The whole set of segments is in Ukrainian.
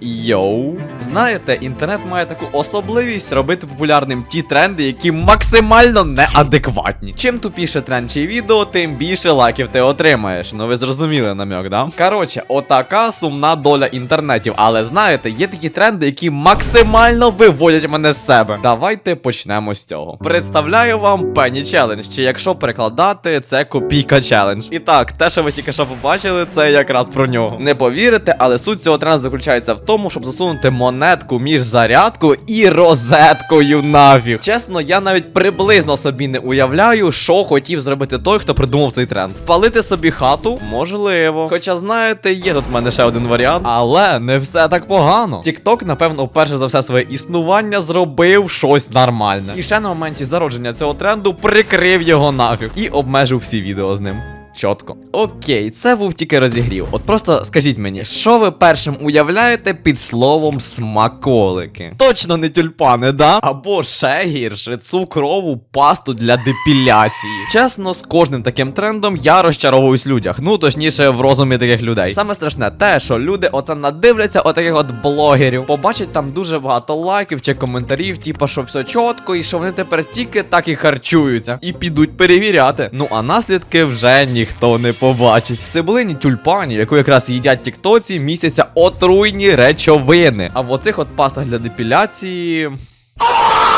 油 Знаєте, інтернет має таку особливість робити популярним ті тренди, які максимально неадекватні. Чим тупіше тренд чи відео, тим більше лайків ти отримаєш. Ну ви зрозуміли намек, да? Коротше, отака сумна доля інтернетів. Але знаєте, є такі тренди, які максимально виводять мене з себе. Давайте почнемо з цього. Представляю вам Penny Challenge, чи якщо перекладати, це копійка челендж. І так, те, що ви тільки що побачили, це якраз про нього. Не повірите, але суть цього тренду заключається в тому, щоб засунути монетку між зарядкою і розеткою нафіг. Чесно, я навіть приблизно собі не уявляю, що хотів зробити той, хто придумав цей тренд. Спалити собі хату? Можливо. Хоча, знаєте, є тут в мене ще один варіант, але не все так погано. TikTok, напевно, вперше за все своє існування зробив щось нормальне. І ще на моменті зародження цього тренду прикрив його нафіг і обмежив всі відео з ним. Чотко. Окей, це був тільки розігрів. От просто скажіть мені, що ви першим уявляєте під словом смаколики? Точно не тюльпани, да? Або ще гірше, цукрову пасту для депіляції. Чесно, з кожним таким трендом я розчаровуюсь людях. Ну точніше, в розумі таких людей. Саме страшне те, що люди оце надивляться отаких от блогерів, побачать там дуже багато лайків чи коментарів, типу, що все чітко, і що вони тепер тільки так і харчуються. І підуть перевіряти. Ну а наслідки вже ніхто не побачить. В цибулині тюльпані, яку якраз їдять тіктоці, містяться отруйні речовини. А в оцих от пастах для депіляції.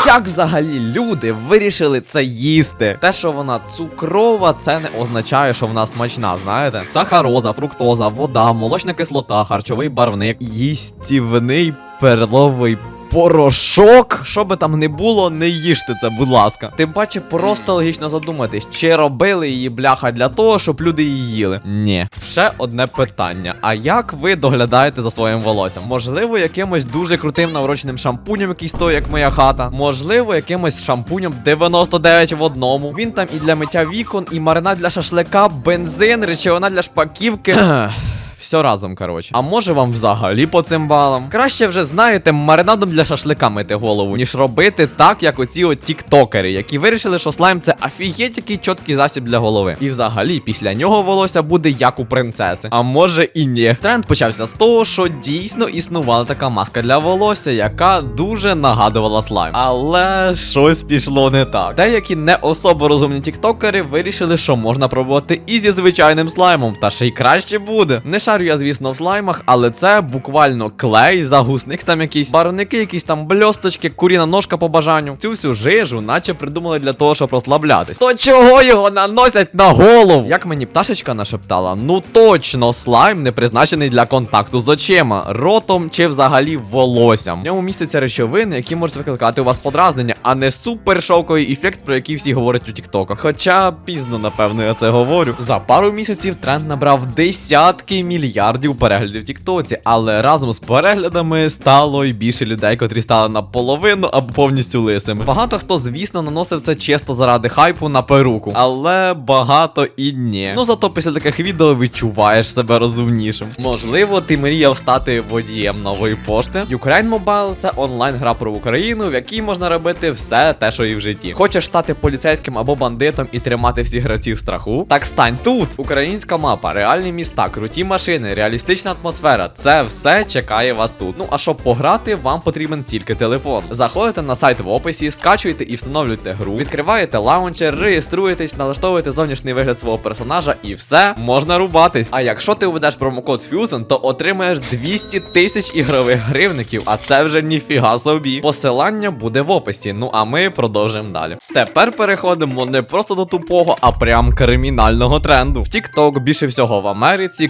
Як взагалі люди вирішили це їсти? Те, що вона цукрова, це не означає, що вона смачна, знаєте? Сахароза, фруктоза, вода, молочна кислота, харчовий барвник, їстівний перловий. Порошок, що би там не було, не їжте це, будь ласка. Тим паче, просто логічно задуматись, чи робили її бляха для того, щоб люди її їли. Ні. Ще одне питання: а як ви доглядаєте за своїм волоссям? Можливо, якимось дуже крутим навроченим шампунем, який стоїть, як моя хата. Можливо, якимось шампунем 99 в одному. Він там і для миття вікон, і маринад для шашлика, бензин, речовина для шпаківки. Все разом, коротше. А може вам взагалі по цим балам? Краще вже знаєте, маринадом для шашлика мити голову, ніж робити так, як оці от тіктокери, які вирішили, що слайм це афігеть який чіткий засіб для голови. І взагалі, після нього волосся буде як у принцеси. А може і ні. Тренд почався з того, що дійсно існувала така маска для волосся, яка дуже нагадувала слайм. Але щось пішло не так. Деякі не особо розумні тіктокери вирішили, що можна пробувати і зі звичайним слаймом, та ще й краще буде. Не шарю я, звісно, в слаймах, але це буквально клей, загусник там якийсь, барвники, якісь там бльосточки, куріна ножка по бажанню. Цю всю жижу, наче придумали для того, щоб розслаблятись. То чого його наносять на голову? Як мені пташечка нашептала, ну точно слайм не призначений для контакту з очима, ротом чи взагалі волоссям. В ньому містяться речовини, які можуть викликати у вас подразнення, а не супер шоковий ефект, про який всі говорять у тіктоках. Хоча пізно, напевно, я це говорю. За пару місяців тренд набрав десятки мільярдів переглядів в Тіктоці, але разом з переглядами стало й більше людей, котрі стали наполовину або повністю лисими. Багато хто, звісно, наносив це чисто заради хайпу на перуку, але багато і ні. Ну зато після таких відео відчуваєш себе розумнішим. Можливо, ти мріяв стати водієм нової пошти. Ukraine Mobile – це онлайн-гра про Україну, в якій можна робити все те, що і в житті. Хочеш стати поліцейським або бандитом і тримати всіх гравців страху? Так стань тут! Українська мапа, реальні міста, круті машини, реалістична атмосфера. Це все чекає вас тут. Ну а щоб пограти, вам потрібен тільки телефон. Заходите на сайт в описі, скачуєте і встановлюєте гру, відкриваєте лаунчер, реєструєтесь, налаштовуєте зовнішній вигляд свого персонажа, і все можна рубатись. А якщо ти введеш промокод Fusion, то отримаєш 200 тисяч ігрових гривників, а це вже ніфіга собі. Посилання буде в описі. Ну а ми продовжимо далі. Тепер переходимо не просто до тупого, а прям кримінального тренду. В TikTok більше всього в Америці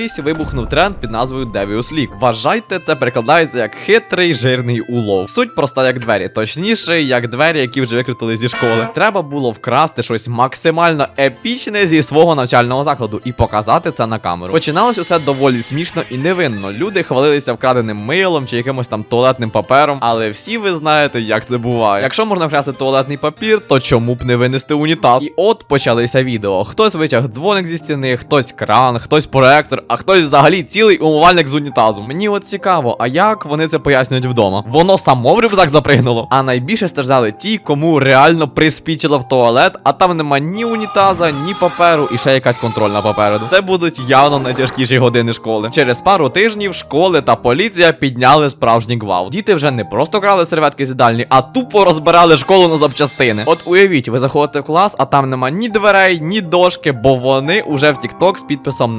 колись вибухнув тренд під назвою Devious League. Вважайте, це перекладається як хитрий жирний улов. Суть проста як двері, точніше, як двері, які вже викрутили зі школи. Треба було вкрасти щось максимально епічне зі свого навчального закладу і показати це на камеру. Починалось усе доволі смішно і невинно. Люди хвалилися вкраденим милом чи якимось там туалетним папером, але всі ви знаєте, як це буває. Якщо можна вкрасти туалетний папір, то чому б не винести унітаз? І от почалися відео. Хтось витяг дзвоник зі стіни, хтось кран, хтось проектор, а хтось взагалі цілий умивальник з унітазу. Мені от цікаво, а як вони це пояснюють вдома? Воно само в рюкзак запригнуло. А найбільше страждали ті, кому реально приспічило в туалет, а там нема ні унітаза, ні паперу, і ще якась контрольна попереду. Це будуть явно найтяжкіші години школи. Через пару тижнів школи та поліція підняли справжній гвалт. Діти вже не просто крали серветки з їдальні, а тупо розбирали школу на запчастини. От уявіть, ви заходите в клас, а там нема ні дверей, ні дошки, бо вони уже в TikTok з підписом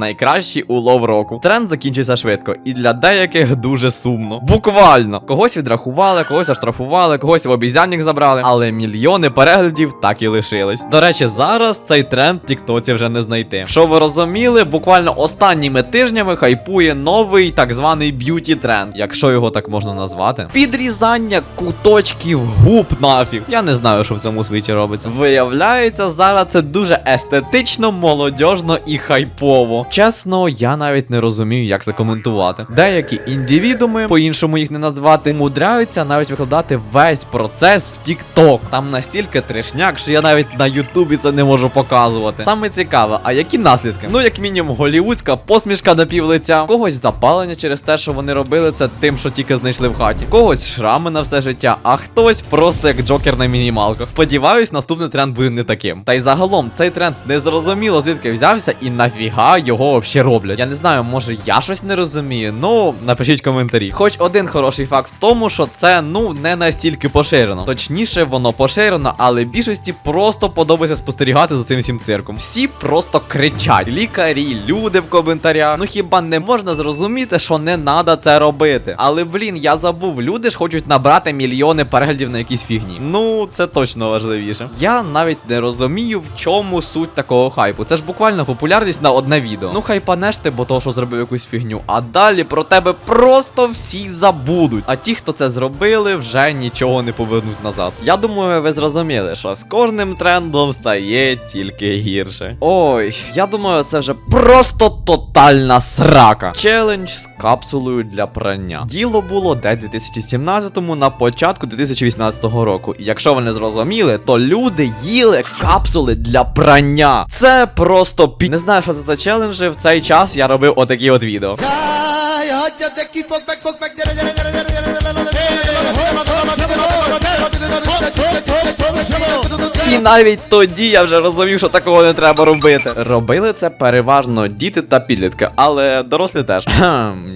улов року. Тренд закінчився швидко, і для деяких дуже сумно. Буквально когось відрахували, когось оштрафували, когось в обізянник забрали, але мільйони переглядів так і лишились. До речі, зараз цей тренд в Тіктоці вже не знайти. Що ви розуміли, буквально останніми тижнями хайпує новий так званий б'юті тренд, якщо його так можна назвати. Підрізання куточків губ нафіг. Я не знаю, що в цьому світі робиться. Виявляється, зараз це дуже естетично, молодіжно і хайпово. Чесно, я навіть не розумію, як це коментувати. Деякі індивідуми, по-іншому їх не назвати, мудряються навіть викладати весь процес в TikTok. Там настільки трешняк, що я навіть на Ютубі це не можу показувати. Саме цікаве, а які наслідки? Ну, як мінімум, голівудська посмішка на пів лиця, когось запалення через те, що вони робили це тим, що тільки знайшли в хаті, когось шрами на все життя, а хтось просто як джокер на мінімалку. Сподіваюсь, наступний тренд буде не таким. Та й загалом цей тренд не зрозуміло звідки взявся і нафіга його взагалі роблять. Я не знаю, може я щось не розумію. Ну напишіть коментарі. Хоч один хороший факт в тому, що це ну не настільки поширено. Точніше, воно поширено, але більшості просто подобається спостерігати за цим всім цирком. Всі просто кричать. Лікарі, люди в коментарях. Ну хіба не можна зрозуміти, що не треба це робити? Але блін, я забув, люди ж хочуть набрати мільйони переглядів на якійсь фігні. Ну, це точно важливіше. Я навіть не розумію, в чому суть такого хайпу. Це ж буквально популярність на одне відео. Ну хайпанеш ти, бо того, що зробив якусь фігню. А далі про тебе просто всі забудуть. А ті, хто це зробили, вже нічого не повернуть назад. Я думаю, ви зрозуміли, що з кожним трендом стає тільки гірше. Ой, я думаю, це вже просто тотальна срака. Челендж з капсулою для прання. Діло було де 2017-му на початку 2018 року. І якщо ви не зрозуміли, то люди їли капсули для прання. Це просто пі... Не знаю, що це за челенджі. В цей час я робив отакі от відео. І навіть тоді я вже розумів, що такого не треба робити. Робили це переважно діти та підлітки, але дорослі теж.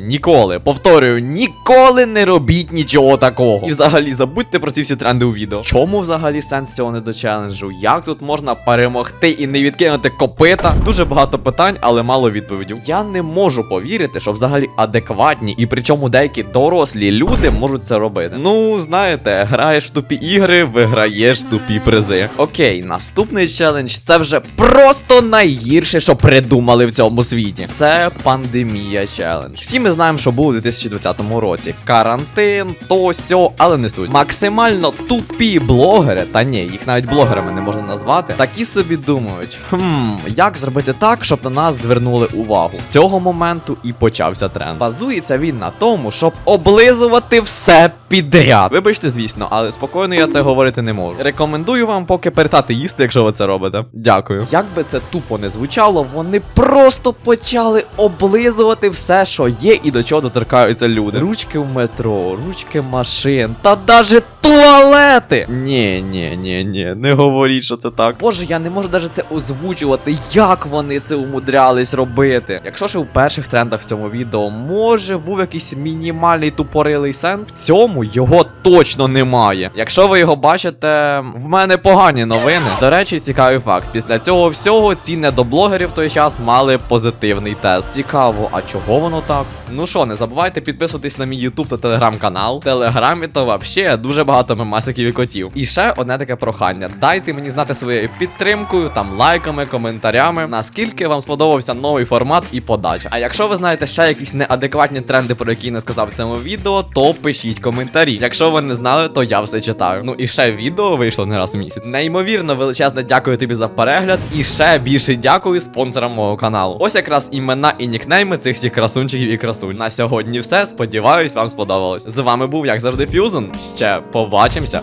Ніколи, повторюю, ніколи не робіть нічого такого. І взагалі забудьте про ці всі тренди у відео. Чому взагалі сенс цього не до челенджу? Як тут можна перемогти і не відкинути копита? Дуже багато питань, але мало відповідів. Я не можу повірити, що взагалі адекватні і причому деякі дорослі люди можуть це робити. Ну, знаєте, граєш в тупі ігри, виграєш тупі призи. Окей, наступний челендж це вже просто найгірше, що придумали в цьому світі. Це пандемія челендж. Всі ми знаємо, що був у 2020 році. Карантин, то сьо, але не суть. Максимально тупі блогери, та ні, їх навіть блогерами не можна назвати. Такі собі думають, хм, як зробити так, щоб на нас звернули увагу. З цього моменту і почався тренд. Базується він на тому, щоб облизувати все підряд. Вибачте, звісно, але спокійно я це говорити не можу. Рекомендую вам поки перестати їсти, якщо ви це робите. Дякую. Як би це тупо не звучало, вони просто почали облизувати все, що є і до чого доторкаються люди. Ручки в метро, ручки машин, та даже туалети. Ні, ні, ні, ні, не говоріть, що це так. Боже, я не можу навіть це озвучувати, як вони це умудрялись робити. Якщо ж у перших трендах в цьому відео може був якийсь мінімальний тупорилий сенс, в цьому його точно немає. Якщо ви його бачите, в мене погані новини. До речі, цікавий факт. Після цього всього ці недоблогери в той час мали позитивний тест. Цікаво, а чого воно так? Ну що, не забувайте підписуватись на мій YouTube та телеграм-канал. Телеграмі то вообще дуже багато мемасиків і котів. І ще одне таке прохання: дайте мені знати своєю підтримкою, там лайками, коментарями, наскільки вам сподобався новий формат і подача. А якщо ви знаєте ще якісь неадекватні тренди, про які не сказав в цьому відео, то пишіть коментарі. Якщо ви не знали, то я все читаю. Ну і ще відео вийшло не раз у місяць. Неймовірно величезне дякую тобі за перегляд. І ще більше дякую спонсорам мого каналу. Ось якраз імена і нікнейми цих всіх красунчиків і красунь. На сьогодні все. Сподіваюсь, вам сподобалось. З вами був, як завжди, Фюзен. Ще побачимося.